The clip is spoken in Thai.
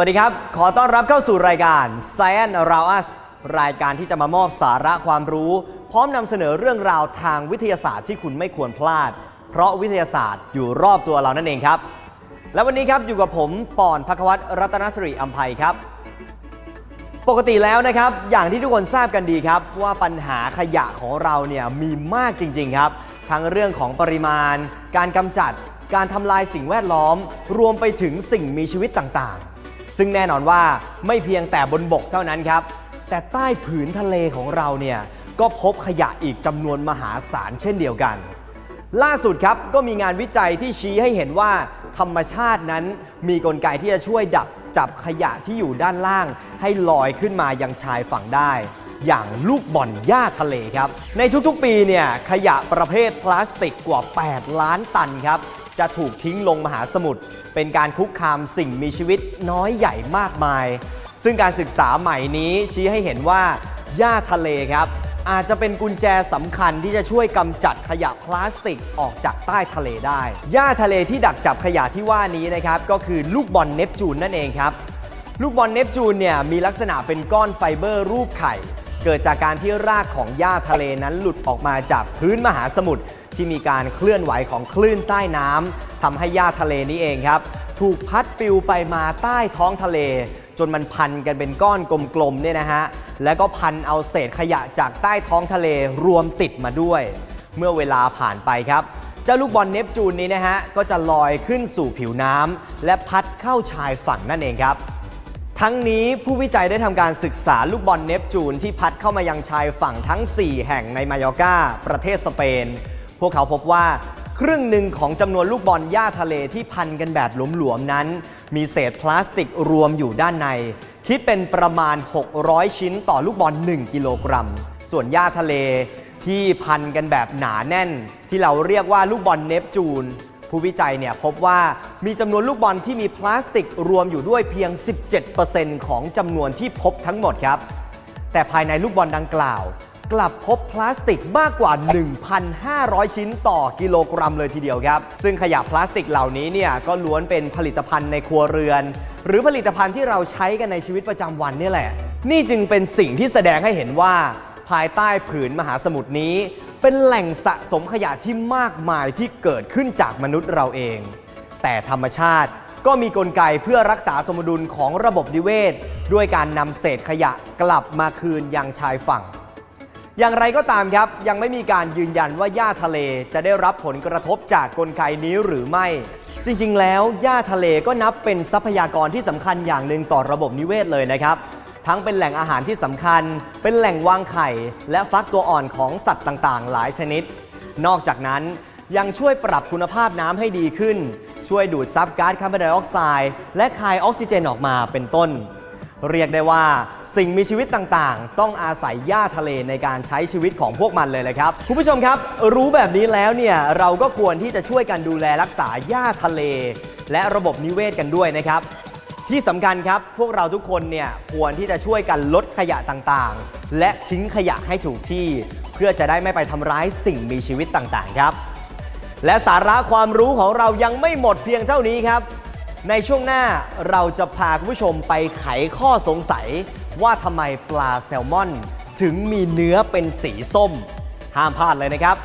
สวัสดีครับ ขอต้อนรับเข้าสู่รายการ Science Around Us รายการที่จะมามอบสาระความรู้ พร้อมนำเสนอเรื่องราวทางวิทยาศาสตร์ที่คุณไม่ควรพลาด เพราะวิทยาศาสตร์อยู่รอบตัวเรานั่นเองครับ และวันนี้ครับอยู่กับผมปอนพักวัตรรัตนสิริอัมภัยครับ ปกติแล้วนะครับ อย่างที่ทุกคนทราบกันดีครับ ว่าปัญหาขยะของเราเนี่ยมีมากจริง ๆ ครับ ทั้งเรื่องของปริมาณ การกำจัด การทำลายสิ่งแวดล้อม รวมไปถึงสิ่งมีชีวิตต่างๆ ซึ่งแน่นอนว่าไม่เพียงแต่บนบกเท่านั้นครับ แต่ใต้ผืนทะเลของเราเนี่ยก็พบขยะอีกจำนวนมหาศาลเช่นเดียวกัน ล่าสุดครับก็มีงานวิจัยที่ชี้ให้เห็นว่าธรรมชาตินั้นมีกลไกที่จะช่วยดักจับขยะที่อยู่ด้านล่าง ให้ลอยขึ้นมายังชายฝั่งได้ อย่างลูกบ่อนหญ้าทะเลครับ ในทุกๆปีเนี่ยขยะประเภทพลาสติกกว่า 8 ล้านตันครับ จะถูกทิ้งลงมหาสมุทรเป็นการคุกคามสิ่งมีชีวิตน้อยใหญ่มากมาย ซึ่งการศึกษาใหม่นี้ชี้ให้เห็นว่าหญ้าทะเลครับ อาจจะเป็นกุญแจสำคัญที่จะช่วยกำจัดขยะพลาสติกออกจากใต้ทะเลได้หญ้าทะเลที่ดักจับขยะที่ว่านี้นะครับก็คือลูกบอลเนปจูนนั่นเองครับลูกบอลเนปจูนเนี่ยมีลักษณะเป็นก้อนไฟเบอร์รูปไข่ เกิดจากการที่รากของหญ้าทะเลนั้นหลุดออกมาจากพื้นมหาสมุทร ที่มีการเคลื่อนไหวของคลื่นใต้น้ำทำให้หญ้าทะเลนี้เองครับ ถูกพัดปลิวไปมาใต้ท้องทะเล จนมันพันกันเป็นก้อนกลมๆเนี่ยนะฮะแล้วก็พันเอาเศษขยะจากใต้ท้องทะเลรวมติดมาด้วย เมื่อเวลาผ่านไปครับเจ้าลูกบอลเนปจูนนี้นะฮะ ก็จะลอยขึ้นสู่ผิวน้ำและพัดเข้าชายฝั่งนั่นเองครับ ทั้งนี้ผู้วิจัยได้ทำการศึกษาลูกบอลเนปจูนที่พัดเข้ามายังชายฝั่งทั้ง 4 แห่งในมายอกาประเทศสเปน พวกเขาพบว่าครึ่งหนึ่งของจำนวนลูกบอลหญ้าทะเลที่พันกันแบบหลวมๆนั้น มีเศษพลาสติกรวมอยู่ด้านใน คิดเป็นประมาณ 600 ชิ้นต่อลูกบอล 1 กิโลกรัม ส่วนหญ้าทะเลที่พันกันแบบหนาแน่น ที่เราเรียกว่าลูกบอลเนปจูน ผู้วิจัยเนี่ยพบว่ามีจำนวนลูกบอลที่มีพลาสติกรวมอยู่ด้วยเพียง 17%ของจำนวนที่พบทั้งหมดครับ แต่ภายในลูกบอลดังกล่าว กลับพบพลาสติกมากกว่า 1,500 ชิ้นต่อกิโลกรัมเลยทีเดียวครับ ซึ่งขยะพลาสติกเหล่านี้เนี่ยก็ล้วนเป็นผลิตภัณฑ์ในครัวเรือน หรือผลิตภัณฑ์ที่เราใช้กันในชีวิตประจำวันนี่แหละ นี่จึงเป็นสิ่งที่แสดงให้เห็นว่า ภายใต้ผืนมหาสมุทรนี้ เป็นแหล่งสะสมขยะที่มากมายที่เกิดขึ้นจากมนุษย์เราเอง แต่ธรรมชาติก็มีกลไกเพื่อรักษาสมดุลของระบบนิเวศ ด้วยการนำเศษขยะกลับมาคืนยังชายฝั่ง อย่างไรก็ตามครับ ยังไม่มีการยืนยันว่าหญ้าทะเลจะได้รับผลกระทบจากกลไกนี้หรือไม่ จริงๆ แล้วหญ้าทะเลก็นับเป็นทรัพยากรที่สำคัญอย่างหนึ่งต่อระบบนิเวศเลยนะครับ ทั้งเป็นแหล่งอาหารที่สำคัญ เป็นแหล่งวางไข่ และฟักตัวอ่อนของสัตว์ต่างๆ หลายชนิด นอกจากนั้นยังช่วยปรับคุณภาพน้ำให้ดีขึ้น ช่วยดูดซับก๊าซคาร์บอนไดออกไซด์และคายออกซิเจนออกมาเป็นต้น เรียกได้ว่าสิ่งมีชีวิตต่างๆ ต้องอาศัยหญ้าทะเลในการใช้ชีวิตของพวกมันเลยเลยครับ คุณผู้ชมครับ รู้แบบนี้แล้วเนี่ยเราก็ควรที่จะช่วยกันดูแลรักษาหญ้าทะเล และระบบนิเวศกันด้วยนะครับ ที่สำคัญครับพวกเราทุกคนเนี่ยควรที่จะช่วยกันลดขยะต่างๆ และทิ้งขยะให้ถูกที่ เพื่อจะได้ไม่ไปทำร้ายสิ่งมีชีวิตต่างๆ ครับ และสาระความรู้ของเรายังไม่หมดเพียงเท่านี้ครับ ในช่วงหน้าเราจะพาคุณผู้ชมไปไขข้อสงสัย ว่าทำไมปลาแซลมอน ถึงมีเนื้อเป็นสีส้ม ห้ามพลาดเลยนะครับ